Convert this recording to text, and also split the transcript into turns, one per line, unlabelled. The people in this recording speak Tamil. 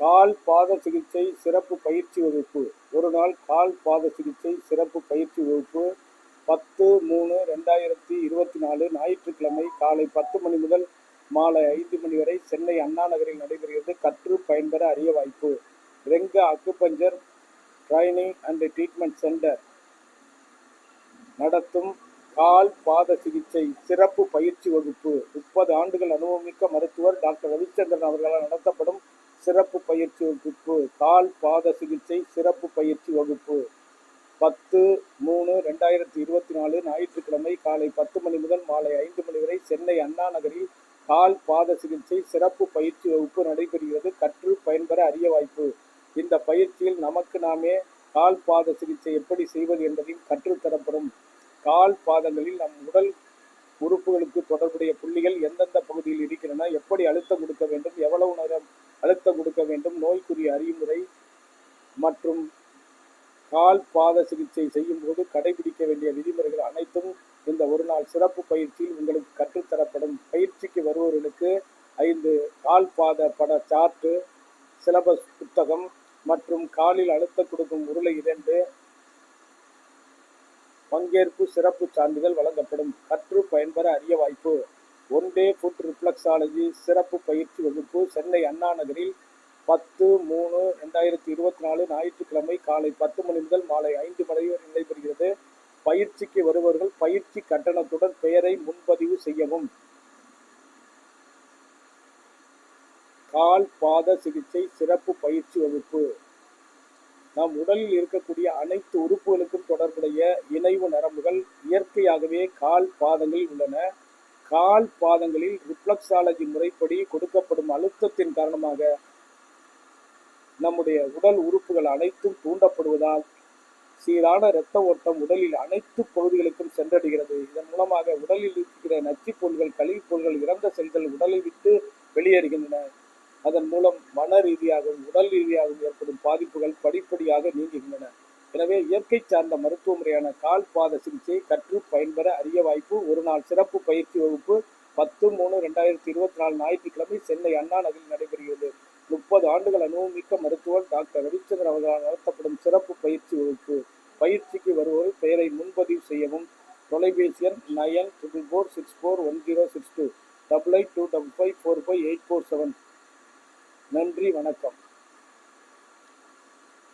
கால் பாத சிகிச்சை சிறப்பு பயிற்சி வகுப்பு. ஒரு நாள் கால் பாத சிகிச்சை சிறப்பு பயிற்சி வகுப்பு. பத்து மூணு ரெண்டாயிரத்தி இருபத்தி நாலு ஞாயிற்றுக்கிழமை காலை பத்து மணி முதல் மாலை ஐந்து மணி வரை சென்னை அண்ணா நகரில் நடைபெறுகிறது கற்று பயன்பெற அறிய வாய்ப்பு. Renga acupuncture training and treatment centre. நடத்தும் கால் பாத சிகிச்சை சிறப்பு பயிற்சி வகுப்பு. முப்பது ஆண்டுகள் அனுபவமிக்க மருத்துவர் டாக்டர் ரவிச்சந்திரன் அவர்களால் நடத்தப்படும் சிறப்பு பயிற்சி வகுப்பு கால் பாத சிகிச்சை சிறப்பு பயிற்சி வகுப்பு. பத்து மூணு ரெண்டாயிரத்தி இருபத்தி நாலு ஞாயிற்றுக்கிழமை காலை பத்து மணி முதல் மாலை ஐந்து மணி வரை சென்னை அண்ணா நகரில் கால் பாத சிகிச்சை சிறப்பு பயிற்சி வகுப்பு நடைபெறுகிறது. கற்று பயன்பெற அரிய வாய்ப்பு. இந்த பயிற்சியில் நமக்கு நாமே கால் பாத சிகிச்சை எப்படி செய்வது என்பதையும் கற்றுத்தரப்படும் கால் பாதங்களில் நம் உடல் உறுப்புகளுக்கு தொடர்புடைய புள்ளிகள் எந்தெந்த பகுதியில் இருக்கின்றன எப்படி அழுத்தம் கொடுக்க வேண்டும் எவ்வளவு நேரம் அழுத்தம் கொடுக்க வேண்டும் நோய்க்குரிய அறிமுறை மற்றும் கால் பாத சிகிச்சை செய்யும் போது கடைபிடிக்க வேண்டிய விதிமுறைகள் அனைத்தும் இந்த ஒரு நாள் சிறப்பு பயிற்சியில் உங்களுக்கு கற்றுத்தரப்படும். பயிற்சிக்கு வருபவர்களுக்கு ஐந்து கால் பாத பட சார்ட்டு சிலபஸ் புத்தகம் மற்றும் காலில் அழுத்த கொடுக்கும் உருளை இரண்டு பங்கேற்பு சிறப்பு சான்றிதழ் வழங்கப்படும். கற்று பயன்பெற அரிய வாய்ப்பு. ஒன் டே ஃபுட் ரிஃப்ளக்ஸாலஜி சிறப்பு பயிற்சி வகுப்பு சென்னை அண்ணா நகரில் பத்து மூணு ரெண்டாயிரத்தி இருபத்தி நாலு ஞாயிற்றுக்கிழமை காலை பத்து மணி முதல் மாலை ஐந்து மணி வரை நடைபெறுகிறது. பயிற்சிக்கு வருபவர்கள் பயிற்சி கட்டணத்துடன் பெயரை முன்பதிவு செய்யவும். கால் பாத சிகிச்சை சிறப்பு பயிற்சி வகுப்பு. நம் உடலில் இருக்கக்கூடிய அனைத்து உறுப்புகளுக்கும் தொடர்புடைய இணைவு நரம்புகள் இயற்கையாகவே கால் பாதங்களில் உள்ளன. கால் பாதங்களில் ரிஃப்ளக்ஸாலஜி முறைப்படி கொடுக்கப்படும் அழுத்தத்தின் காரணமாக நம்முடைய உடல் உறுப்புகள் அனைத்தும் தூண்டப்படுவதால் சீரான இரத்த ஓட்டம் உடலில் அனைத்து பகுதிகளுக்கும் சென்றடைகிறது. இதன் மூலமாக உடலில் இருக்கிற நச்சுப் பொருள்கள் கழிவுப் பொருள்கள் இறந்த செல்கள் உடலை விட்டு வெளியேறுகின்றன. அதன் மூலம் மன ரீதியாகவும் உடல் ரீதியாகவும் ஏற்படும் பாதிப்புகள் படிப்படியாக நீங்குகின்றன. எனவே இயற்கை சார்ந்த மருத்துவ முறையான கால் பாத சிகிச்சை கற்று பயன்பெற அரிய வாய்ப்பு. ஒரு நாள் சிறப்பு பயிற்சி வகுப்பு பத்து மூணு ரெண்டாயிரத்தி இருபத்தி நாலு ஞாயிற்றுக்கிழமை சென்னை அண்ணா நகரில் நடைபெறுகிறது. முப்பது ஆண்டுகள் அனுபவமிக்க மருத்துவர் டாக்டர் ரவிச்சந்திரன் அவர்களால் நடத்தப்படும் சிறப்பு பயிற்சி வகுப்பு. பயிற்சிக்கு வருவோர் பெயரை முன்பதிவு செய்யவும். தொலைபேசி எண் nine triple four six four one zero six two. Double eight two double five four five eight four seven. நன்றி வணக்கம்.